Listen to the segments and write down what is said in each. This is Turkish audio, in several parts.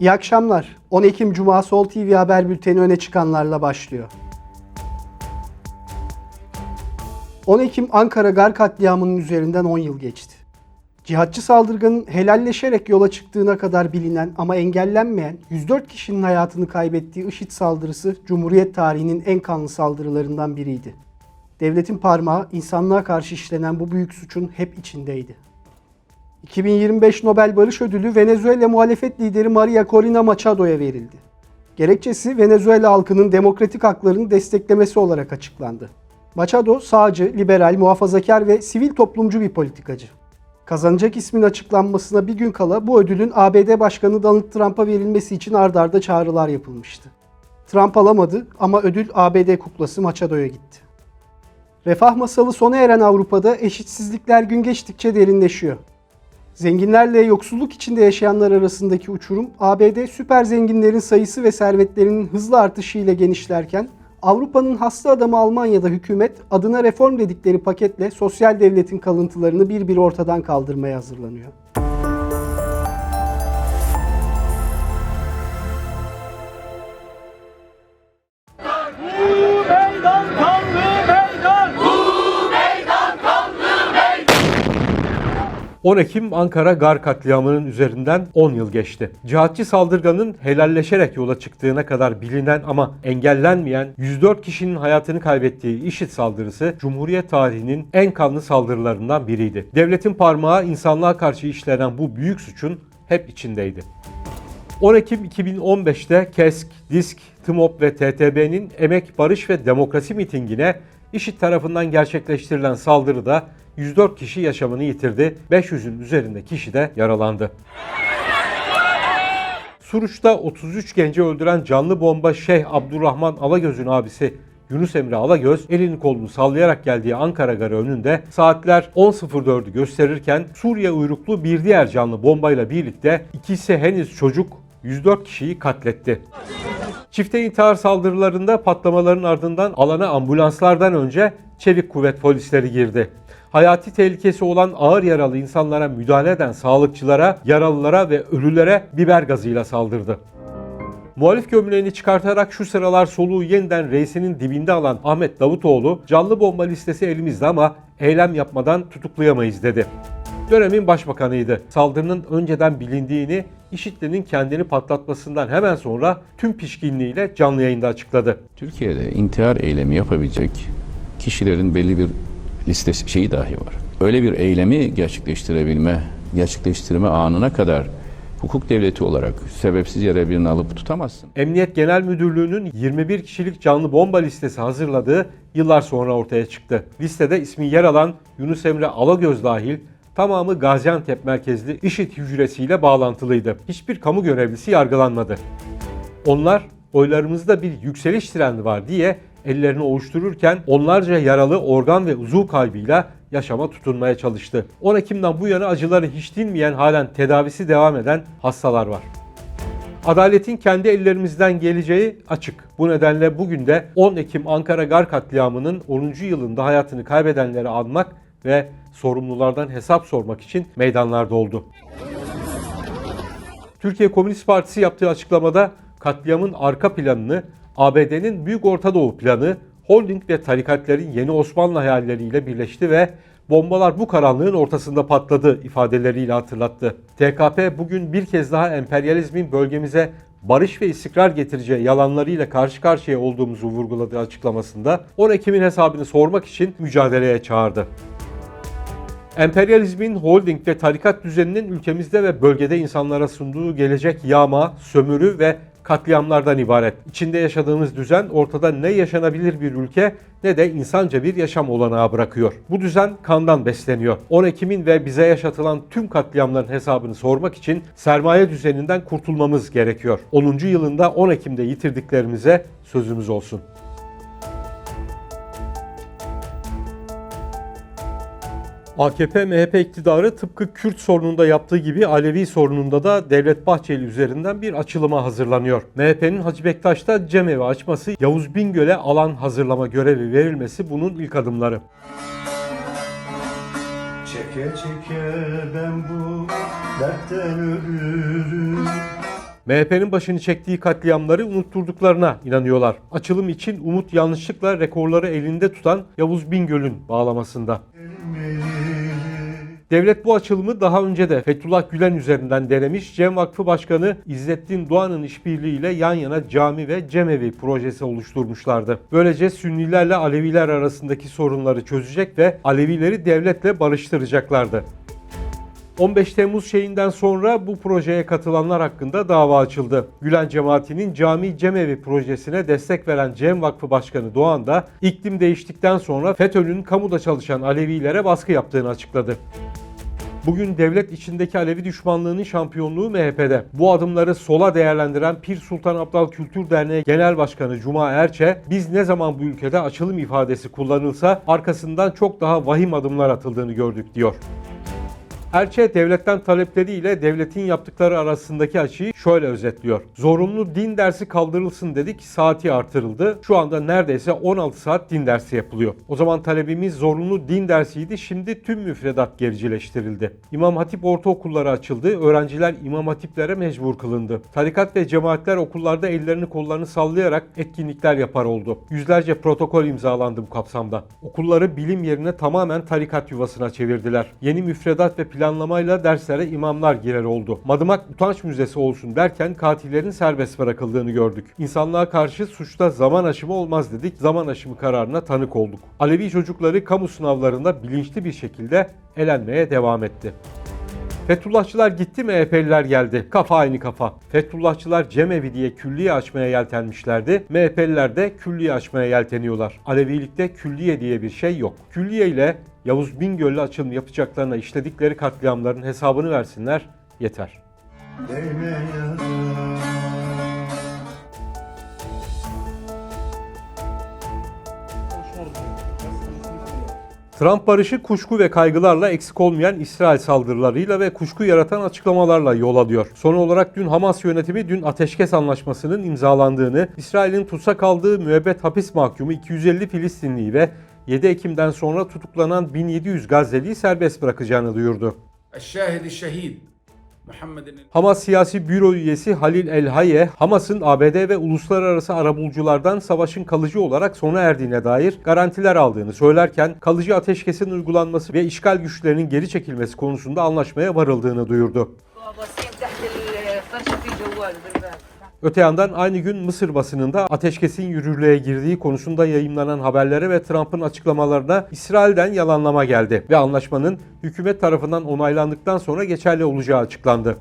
İyi akşamlar. 10 Ekim Cuma Sol TV Haber Bülteni öne çıkanlarla başlıyor. 10 Ekim Ankara Gar katliamının üzerinden 10 yıl geçti. Cihatçı saldırganın helalleşerek yola çıktığına kadar bilinen ama engellenmeyen 104 kişinin hayatını kaybettiği IŞİD saldırısı Cumhuriyet tarihinin en kanlı saldırılarından biriydi. Devletin parmağı insanlığa karşı işlenen bu büyük suçun hep içindeydi. 2025 Nobel Barış Ödülü Venezuela muhalefet lideri Maria Corina Machado'ya verildi. Gerekçesi Venezuela halkının demokratik haklarını desteklemesi olarak açıklandı. Machado sağcı, liberal, muhafazakar ve sivil toplumcu bir politikacı. Kazanacak ismin açıklanmasına bir gün kala bu ödülün ABD Başkanı Donald Trump'a verilmesi için ard arda çağrılar yapılmıştı. Trump alamadı ama ödül ABD kuklası Machado'ya gitti. Refah masalı sona eren Avrupa'da eşitsizlikler gün geçtikçe derinleşiyor. Zenginlerle yoksulluk içinde yaşayanlar arasındaki uçurum ABD süper zenginlerin sayısı ve servetlerinin hızlı artışı ile genişlerken Avrupa'nın hasta adamı Almanya'da hükümet adına reform dedikleri paketle sosyal devletin kalıntılarını bir bir ortadan kaldırmaya hazırlanıyor. 10 Ekim Ankara Gar katliamının üzerinden 10 yıl geçti. Cihatçı saldırganın helalleşerek yola çıktığına kadar bilinen ama engellenmeyen 104 kişinin hayatını kaybettiği IŞİD saldırısı Cumhuriyet tarihinin en kanlı saldırılarından biriydi. Devletin parmağı insanlığa karşı işlenen bu büyük suçun hep içindeydi. 10 Ekim 2015'te KESK, DİSK, TMOP ve TTB'nin Emek, Barış ve Demokrasi mitingine IŞİD tarafından gerçekleştirilen saldırıda 104 kişi yaşamını yitirdi, 500'ün üzerinde kişi de yaralandı. Suruç'ta 33 genci öldüren canlı bomba Şeyh Abdurrahman Alagöz'ün abisi Yunus Emre Alagöz elini kolunu sallayarak geldiği Ankara Garı önünde saatler 10.04'ü gösterirken Suriye uyruklu bir diğer canlı bombayla birlikte ikisi henüz çocuk 104 kişiyi katletti. Çifte intihar saldırılarında patlamaların ardından alana ambulanslardan önce çevik kuvvet polisleri girdi. Hayati tehlikesi olan ağır yaralı insanlara müdahale eden sağlıkçılara, yaralılara ve ölülere biber gazıyla saldırdı. Muhalif gömleğini çıkartarak şu sıralar soluğu yeniden reisinin dibinde alan Ahmet Davutoğlu, canlı bomba listesi elimizde ama eylem yapmadan tutuklayamayız dedi. Dönemin başbakanıydı. Saldırının önceden bilindiğini, IŞİD'linin kendini patlatmasından hemen sonra tüm pişkinliğiyle canlı yayında açıkladı. Türkiye'de intihar eylemi yapabilecek kişilerin belli bir listesi şeyi dahi var. Öyle bir eylemi gerçekleştirebilme, gerçekleştirme anına kadar hukuk devleti olarak sebepsiz yere birini alıp tutamazsın. Emniyet Genel Müdürlüğü'nün 21 kişilik canlı bomba listesi hazırladığı yıllar sonra ortaya çıktı. Listede ismi yer alan Yunus Emre Alagöz dahil tamamı Gaziantep merkezli IŞİD hücresiyle bağlantılıydı. Hiçbir kamu görevlisi yargılanmadı. Onlar oylarımızda bir yükseliş trendi var diye ellerini ovuştururken onlarca yaralı organ ve uzuv kaybıyla yaşama tutunmaya çalıştı. 10 Ekim'den bu yana acıları hiç dinmeyen halen tedavisi devam eden hastalar var. Adaletin kendi ellerimizden geleceği açık. Bu nedenle bugün de 10 Ekim Ankara Gar katliamının 10. yılında hayatını kaybedenleri anmak ve sorumlulardan hesap sormak için meydanlarda oldu. Türkiye Komünist Partisi yaptığı açıklamada katliamın arka planını ABD'nin Büyük Orta Doğu planı, holding ve tarikatlerin yeni Osmanlı hayalleriyle birleşti ve bombalar bu karanlığın ortasında patladı ifadeleriyle hatırlattı. TKP bugün bir kez daha emperyalizmin bölgemize barış ve istikrar getireceği yalanlarıyla karşı karşıya olduğumuzu vurguladığı açıklamasında 10 Ekim'in hesabını sormak için mücadeleye çağırdı. Emperyalizmin holding ve tarikat düzeninin ülkemizde ve bölgede insanlara sunduğu gelecek yağma, sömürü ve katliamlardan ibaret. İçinde yaşadığımız düzen ortada ne yaşanabilir bir ülke ne de insanca bir yaşam olanağı bırakıyor. Bu düzen kandan besleniyor. 10 Ekim'in ve bize yaşatılan tüm katliamların hesabını sormak için sermaye düzeninden kurtulmamız gerekiyor. 10. yılında 10 Ekim'de yitirdiklerimize sözümüz olsun. AKP MHP iktidarı tıpkı Kürt sorununda yaptığı gibi Alevi sorununda da Devlet Bahçeli üzerinden bir açılıma hazırlanıyor. MHP'nin Hacı Bektaş'ta cemevi açması, Yavuz Bingöl'e alan hazırlama görevi verilmesi bunun ilk adımları. Çeke çeke ben bu dertten ölürüm MHP'nin başını çektiği katliamları unutturduklarına inanıyorlar. Açılım için Umut yanlışlıkla rekorları elinde tutan Yavuz Bingöl'ün bağlamasında. Devlet bu açılımı daha önce de Fethullah Gülen üzerinden denemiş. Cem Vakfı Başkanı İzzettin Doğan'ın işbirliğiyle yan yana cami ve cemevi projesi oluşturmuşlardı. Böylece Sünnilerle Aleviler arasındaki sorunları çözecek ve Alevileri devletle barıştıracaklardı. 15 Temmuz şeyinden sonra bu projeye katılanlar hakkında dava açıldı. Gülen cemaatinin cami cemevi projesine destek veren Cem Vakfı Başkanı Doğan da iklim değiştikten sonra FETÖ'nün kamuda çalışan Alevilere baskı yaptığını açıkladı. Bugün devlet içindeki Alevi düşmanlığının şampiyonluğu MHP'de. Bu adımları sola değerlendiren Pir Sultan Abdal Kültür Derneği Genel Başkanı Cuma Erçe, biz ne zaman bu ülkede açılım ifadesi kullanılsa arkasından çok daha vahim adımlar atıldığını gördük diyor. Erçe devletten talepleriyle devletin yaptıkları arasındaki açıyı şöyle özetliyor. Zorunlu din dersi kaldırılsın dedik, saati artırıldı. Şu anda neredeyse 16 saat din dersi yapılıyor. O zaman talebimiz zorunlu din dersiydi, şimdi tüm müfredat gericileştirildi. İmam Hatip ortaokulları açıldı, öğrenciler İmam Hatiplere mecbur kılındı. Tarikat ve cemaatler okullarda ellerini kollarını sallayarak etkinlikler yapar oldu. Yüzlerce protokol imzalandı bu kapsamda. Okulları bilim yerine tamamen tarikat yuvasına çevirdiler. Yeni müfredat ve planlamayla derslere imamlar girer oldu. Madımak utanç müzesi olsun derken katillerin serbest bırakıldığını gördük. İnsanlığa karşı suçta zaman aşımı olmaz dedik. Zaman aşımı kararına tanık olduk. Alevi çocukları kamu sınavlarında bilinçli bir şekilde elenmeye devam etti. Fethullahçılar gitti MHP'liler geldi. Kafa aynı kafa. Fethullahçılar cemevi diye külliye açmaya yeltenmişlerdi. MHP'liler de külliye açmaya yelteniyorlar. Alevilikte külliye diye bir şey yok. Külliye ile Yavuz Bingöl'le açılım yapacaklarına işledikleri katliamların hesabını versinler yeter. Trump barışı kuşku ve kaygılarla eksik olmayan İsrail saldırılarıyla ve kuşku yaratan açıklamalarla yol alıyor. Son olarak dün Hamas yönetimi dün ateşkes anlaşmasının imzalandığını, İsrail'in tutsak aldığı müebbet hapis mahkumu 250 Filistinliyi ve 7 Ekim'den sonra tutuklanan 1700 Gazze'liyi serbest bırakacağını duyurdu. الشاهد الشهيد محمد Hamas siyasi büro üyesi Halil El Haye, Hamas'ın ABD ve uluslararası arabuluculardan savaşın kalıcı olarak sona erdiğine dair garantiler aldığını söylerken kalıcı ateşkesin uygulanması ve işgal güçlerinin geri çekilmesi konusunda anlaşmaya varıldığını duyurdu. Öte yandan aynı gün Mısır basınında ateşkesin yürürlüğe girdiği konusunda yayımlanan haberlere ve Trump'ın açıklamalarına İsrail'den yalanlama geldi ve anlaşmanın hükümet tarafından onaylandıktan sonra geçerli olacağı açıklandı.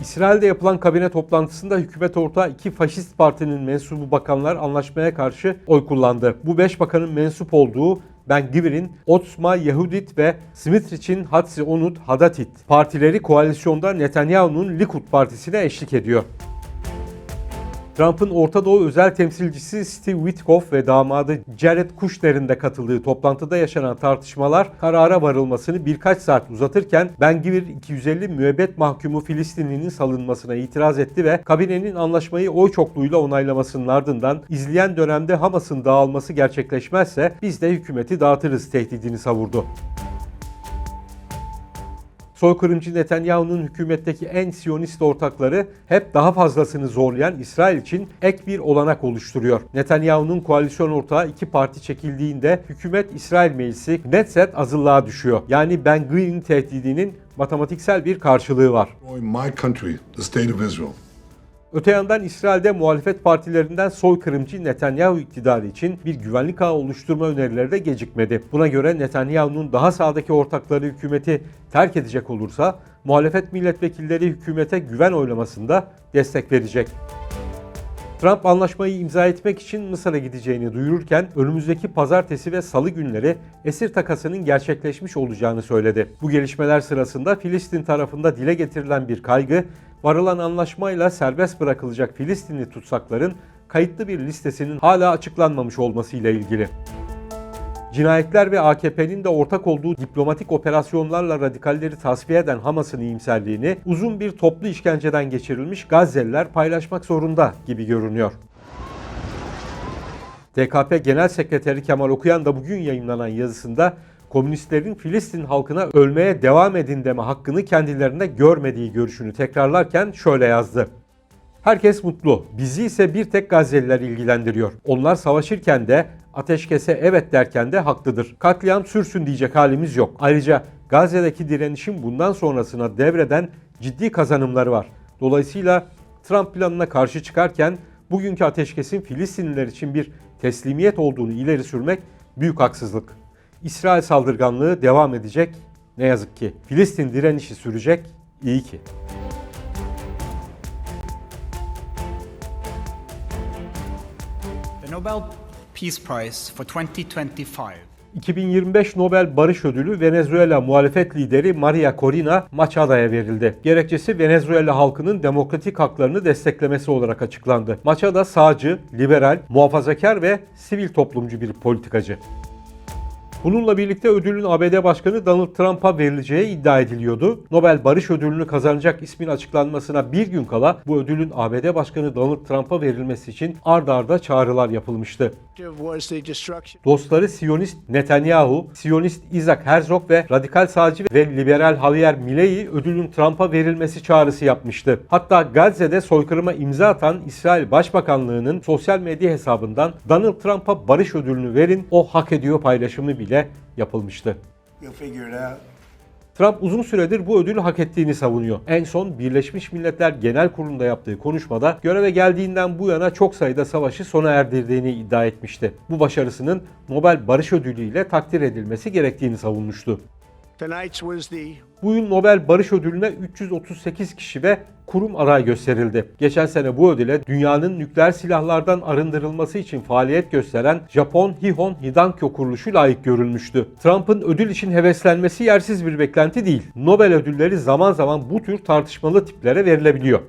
İsrail'de yapılan kabine toplantısında hükümet ortağı iki faşist partinin mensubu bakanlar anlaşmaya karşı oy kullandı. Bu beş bakanın mensup olduğu Ben Gvir'in Otzma Yehudit ve Smitrich'in Hatsi Onut Hadatit partileri koalisyonda Netanyahu'nun Likud partisine eşlik ediyor. Trump'ın Orta Doğu özel temsilcisi Steve Witkoff ve damadı Jared Kushner'in de katıldığı toplantıda yaşanan tartışmalar karara varılmasını birkaç saat uzatırken Ben Gvir 250 müebbet mahkumu Filistinlinin salınmasına itiraz etti ve kabinenin anlaşmayı oy çokluğuyla onaylamasının ardından izleyen dönemde Hamas'ın dağılması gerçekleşmezse biz de hükümeti dağıtırız tehdidini savurdu. Soykırımcı Netanyahu'nun hükümetteki en siyonist ortakları hep daha fazlasını zorlayan İsrail için ek bir olanak oluşturuyor. Netanyahu'nun koalisyon ortağı iki parti çekildiğinde hükümet İsrail meclisi Knesset azınlığa düşüyor. Yani Ben Gvir'in tehdidinin matematiksel bir karşılığı var. My country, the state of Israel, Öte yandan İsrail'de muhalefet partilerinden soykırımcı Netanyahu iktidarı için bir güvenlik ağı oluşturma önerileri de gecikmedi. Buna göre Netanyahu'nun daha sağdaki ortakları hükümeti terk edecek olursa muhalefet milletvekilleri hükümete güven oylamasında destek verecek. Trump anlaşmayı imza etmek için Mısır'a gideceğini duyururken önümüzdeki pazartesi ve salı günleri esir takasının gerçekleşmiş olacağını söyledi. Bu gelişmeler sırasında Filistin tarafında dile getirilen bir kaygı, varılan anlaşmayla serbest bırakılacak Filistinli tutsakların kayıtlı bir listesinin hala açıklanmamış olmasıyla ilgili. Cinayetler ve AKP'nin de ortak olduğu diplomatik operasyonlarla radikalleri tasfiye eden Hamas'ın iyimserliğini uzun bir toplu işkenceden geçirilmiş Gazze'liler paylaşmak zorunda gibi görünüyor. TKP Genel Sekreteri Kemal Okuyan da bugün yayınlanan yazısında komünistlerin Filistin halkına ölmeye devam edin deme hakkını kendilerine görmediği görüşünü tekrarlarken şöyle yazdı. Herkes mutlu. Bizi ise bir tek Gazze'liler ilgilendiriyor. Onlar savaşırken de ateşkese evet derken de haklıdır. Katliam sürsün diyecek halimiz yok. Ayrıca Gazze'deki direnişin bundan sonrasına devreden ciddi kazanımları var. Dolayısıyla Trump planına karşı çıkarken bugünkü ateşkesin Filistinliler için bir teslimiyet olduğunu ileri sürmek büyük haksızlık. İsrail saldırganlığı devam edecek ne yazık ki. Filistin direnişi sürecek iyi ki. Nobel Peace Prize for 2025 2025 Nobel Barış Ödülü Venezuela muhalefet lideri Maria Corina Machada'ya verildi. Gerekçesi Venezuela halkının demokratik haklarını desteklemesi olarak açıklandı. Machada sağcı, liberal, muhafazakar ve sivil toplumcu bir politikacı. Bununla birlikte ödülün ABD Başkanı Donald Trump'a verileceği iddia ediliyordu. Nobel Barış Ödülünü kazanacak ismin açıklanmasına bir gün kala bu ödülün ABD Başkanı Donald Trump'a verilmesi için ard arda çağrılar yapılmıştı. Dostları Siyonist Netanyahu, Siyonist Isaac Herzog ve radikal sağcı ve liberal Javier Milei ödülün Trump'a verilmesi çağrısı yapmıştı. Hatta Gazze'de soykırıma imza atan İsrail Başbakanlığı'nın sosyal medya hesabından Donald Trump'a barış ödülünü verin, o hak ediyor paylaşımı bile yapılmıştı. it out Trump uzun süredir bu ödülü hak ettiğini savunuyor. En son Birleşmiş Milletler Genel Kurulu'nda yaptığı konuşmada göreve geldiğinden bu yana çok sayıda savaşı sona erdirdiğini iddia etmişti. Bu başarısının Nobel Barış Ödülü ile takdir edilmesi gerektiğini savunmuştu. tonight's was the Bu yıl Nobel Barış Ödülü'ne 338 kişi ve kurum aday gösterildi. Geçen sene bu ödüle dünyanın nükleer silahlardan arındırılması için faaliyet gösteren Japon Hihon Hidankyo kuruluşu layık görülmüştü. Trump'ın ödül için heveslenmesi yersiz bir beklenti değil. Nobel ödülleri zaman zaman bu tür tartışmalı tiplere verilebiliyor.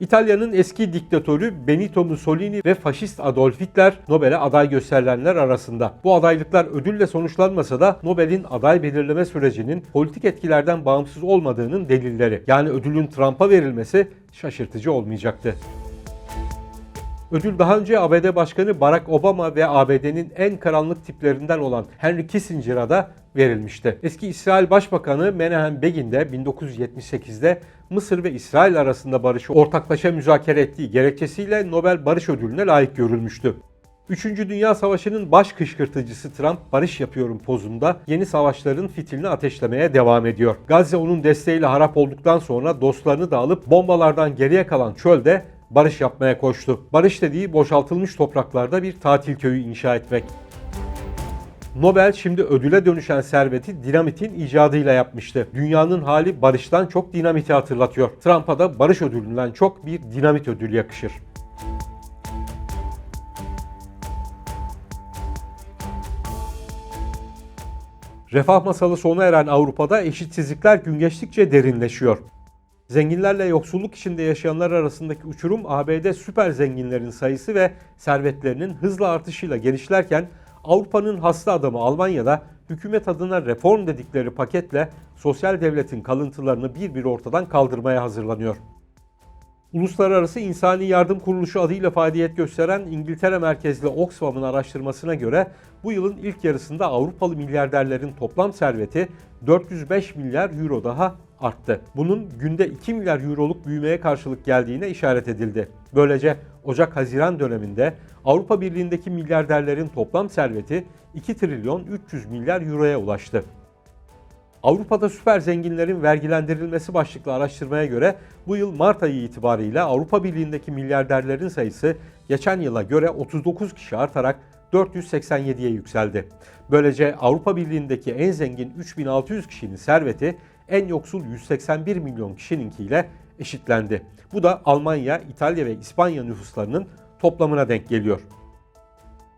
İtalya'nın eski diktatörü Benito Mussolini ve faşist Adolf Hitler Nobel'e aday gösterilenler arasında. Bu adaylıklar ödülle sonuçlanmasa da Nobel'in aday belirleme sürecinin politik etkilerden bağımsız olmadığının delilleri. Yani ödülün Trump'a verilmesi şaşırtıcı olmayacaktı. Ödül daha önce ABD Başkanı Barack Obama ve ABD'nin en karanlık tiplerinden olan Henry Kissinger'a da verilmişti. Eski İsrail Başbakanı Menahem Begin de 1978'de Mısır ve İsrail arasında barışı ortaklaşa müzakere ettiği gerekçesiyle Nobel Barış Ödülü'ne layık görülmüştü. Üçüncü Dünya Savaşı'nın baş kışkırtıcısı Trump barış yapıyorum pozunda yeni savaşların fitilini ateşlemeye devam ediyor. Gazze onun desteğiyle harap olduktan sonra dostlarını da alıp bombalardan geriye kalan çölde barış yapmaya koştu. Barış dediği boşaltılmış topraklarda bir tatil köyü inşa etmek. Nobel şimdi ödüle dönüşen serveti dinamitin icadıyla yapmıştı. Dünyanın hali barıştan çok dinamiti hatırlatıyor. Trump'a da barış ödülünden çok bir dinamit ödülü yakışır. Refah masalı sona eren Avrupa'da eşitsizlikler gün geçtikçe derinleşiyor. Zenginlerle yoksulluk içinde yaşayanlar arasındaki uçurum ABD süper zenginlerin sayısı ve servetlerinin hızla artışıyla genişlerken Avrupa'nın hasta adamı Almanya'da hükümet adına reform dedikleri paketle sosyal devletin kalıntılarını bir bir ortadan kaldırmaya hazırlanıyor. Uluslararası İnsani Yardım Kuruluşu adıyla faaliyet gösteren İngiltere merkezli Oxfam'ın araştırmasına göre bu yılın ilk yarısında Avrupalı milyarderlerin toplam serveti 405 milyar euro daha arttı. Bunun günde 2 milyar euroluk büyümeye karşılık geldiğine işaret edildi. Böylece Ocak-Haziran döneminde Avrupa Birliği'ndeki milyarderlerin toplam serveti 2 trilyon 300 milyar euroya ulaştı. Avrupa'da süper zenginlerin vergilendirilmesi başlıklı araştırmaya göre bu yıl Mart ayı itibariyle Avrupa Birliği'ndeki milyarderlerin sayısı geçen yıla göre 39 kişi artarak 487'ye yükseldi. Böylece Avrupa Birliği'ndeki en zengin 3600 kişinin serveti en yoksul 181 milyon kişininkiyle eşitlendi. Bu da Almanya, İtalya ve İspanya nüfuslarının toplamına denk geliyor.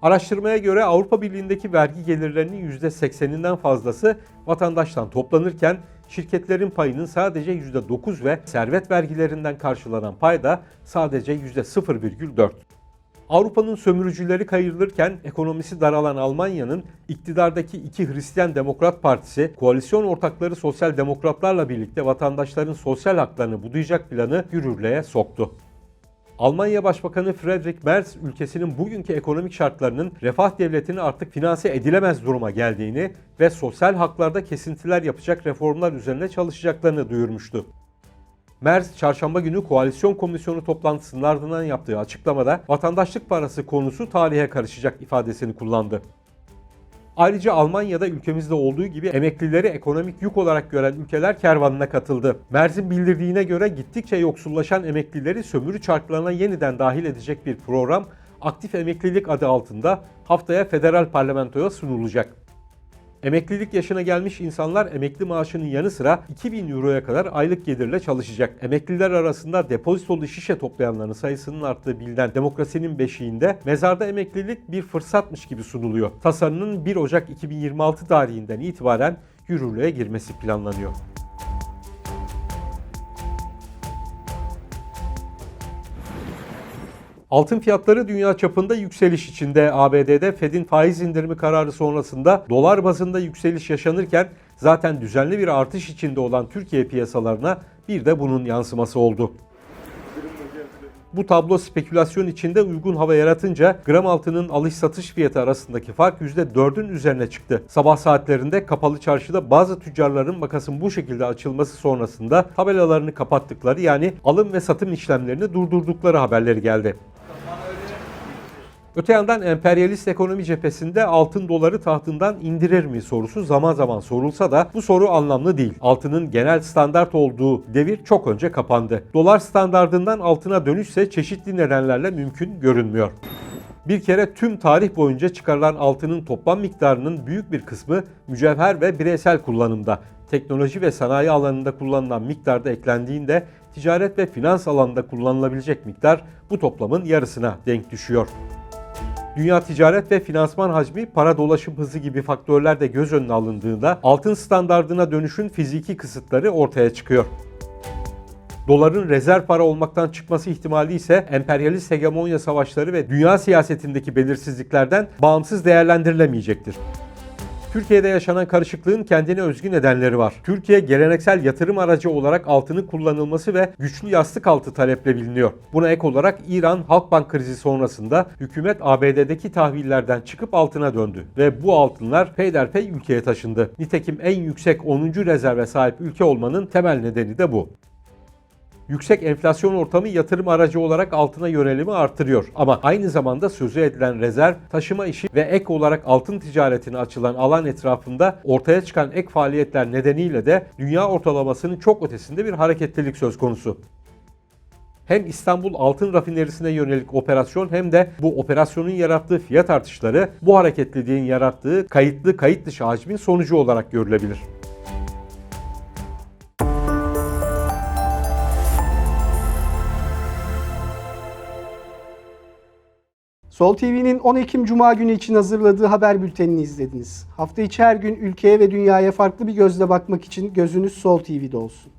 Araştırmaya göre Avrupa Birliği'ndeki vergi gelirlerinin %80'inden fazlası vatandaştan toplanırken şirketlerin payının sadece %9 ve servet vergilerinden karşılanan pay da sadece %0,4. Avrupa'nın sömürücüleri kayırılırken ekonomisi daralan Almanya'nın iktidardaki iki Hristiyan Demokrat Partisi koalisyon ortakları Sosyal Demokratlarla birlikte vatandaşların sosyal haklarını budayacak planı yürürlüğe soktu. Almanya Başbakanı Friedrich Merz ülkesinin bugünkü ekonomik şartlarının refah devletini artık finanse edilemez duruma geldiğini ve sosyal haklarda kesintiler yapacak reformlar üzerine çalışacaklarını duyurmuştu. Merz çarşamba günü koalisyon komisyonu toplantısının ardından yaptığı açıklamada vatandaşlık parası konusu tarihe karışacak ifadesini kullandı. Ayrıca Almanya'da ülkemizde olduğu gibi emeklileri ekonomik yük olarak gören ülkeler kervanına katıldı. Merz'in bildirdiğine göre gittikçe yoksullaşan emeklileri sömürü çarklarına yeniden dahil edecek bir program aktif emeklilik adı altında haftaya federal parlamentoya sunulacak. Emeklilik yaşına gelmiş insanlar emekli maaşının yanı sıra 2000 euroya kadar aylık gelirle çalışacak. Emekliler arasında depozitolu şişe toplayanların sayısının arttığı bilinen demokrasinin beşiğinde mezarda emeklilik bir fırsatmış gibi sunuluyor. Tasarının 1 Ocak 2026 tarihinden itibaren yürürlüğe girmesi planlanıyor. Altın fiyatları dünya çapında yükseliş içinde. ABD'de Fed'in faiz indirimi kararı sonrasında dolar bazında yükseliş yaşanırken zaten düzenli bir artış içinde olan Türkiye piyasalarına bir de bunun yansıması oldu. Bu tablo spekülasyon içinde uygun hava yaratınca gram altının alış satış fiyatı arasındaki fark %4'ün üzerine çıktı. Sabah saatlerinde kapalı çarşıda bazı tüccarların makasın bu şekilde açılması sonrasında tabelalarını kapattıkları yani alım ve satım işlemlerini durdurdukları haberleri geldi. Öte yandan emperyalist ekonomi cephesinde altın doları tahtından indirir mi sorusu zaman zaman sorulsa da bu soru anlamlı değil. Altının genel standart olduğu devir çok önce kapandı. Dolar standardından altına dönüşse çeşitli nedenlerle mümkün görünmüyor. Bir kere tüm tarih boyunca çıkarılan altının toplam miktarının büyük bir kısmı mücevher ve bireysel kullanımda. Teknoloji ve sanayi alanında kullanılan miktarda eklendiğinde ticaret ve finans alanında kullanılabilecek miktar bu toplamın yarısına denk düşüyor. Dünya ticaret ve finansman hacmi, para dolaşım hızı gibi faktörler de göz önüne alındığında altın standardına dönüşün fiziki kısıtları ortaya çıkıyor. Doların rezerv para olmaktan çıkması ihtimali ise emperyalist hegemonya savaşları ve dünya siyasetindeki belirsizliklerden bağımsız değerlendirilemeyecektir. Türkiye'de yaşanan karışıklığın kendine özgü nedenleri var. Türkiye geleneksel yatırım aracı olarak altının kullanılması ve güçlü yastık altı taleple biliniyor. Buna ek olarak İran Halkbank krizi sonrasında hükümet ABD'deki tahvillerden çıkıp altına döndü ve bu altınlar peyderpey ülkeye taşındı. Nitekim en yüksek 10. rezerve sahip ülke olmanın temel nedeni de bu. Yüksek enflasyon ortamı yatırım aracı olarak altına yönelimi artırıyor. Ama aynı zamanda sözü edilen rezerv, taşıma işi ve ek olarak altın ticaretine açılan alan etrafında ortaya çıkan ek faaliyetler nedeniyle de dünya ortalamasının çok ötesinde bir hareketlilik söz konusu. Hem İstanbul Altın Rafinerisi'ne yönelik operasyon hem de bu operasyonun yarattığı fiyat artışları bu hareketliliğin yarattığı kayıtlı kayıt dışı hacmin sonucu olarak görülebilir. Sol TV'nin 10 Ekim Cuma günü için hazırladığı haber bültenini izlediniz. Hafta içi her gün ülkeye ve dünyaya farklı bir gözle bakmak için gözünüz Sol TV'de olsun.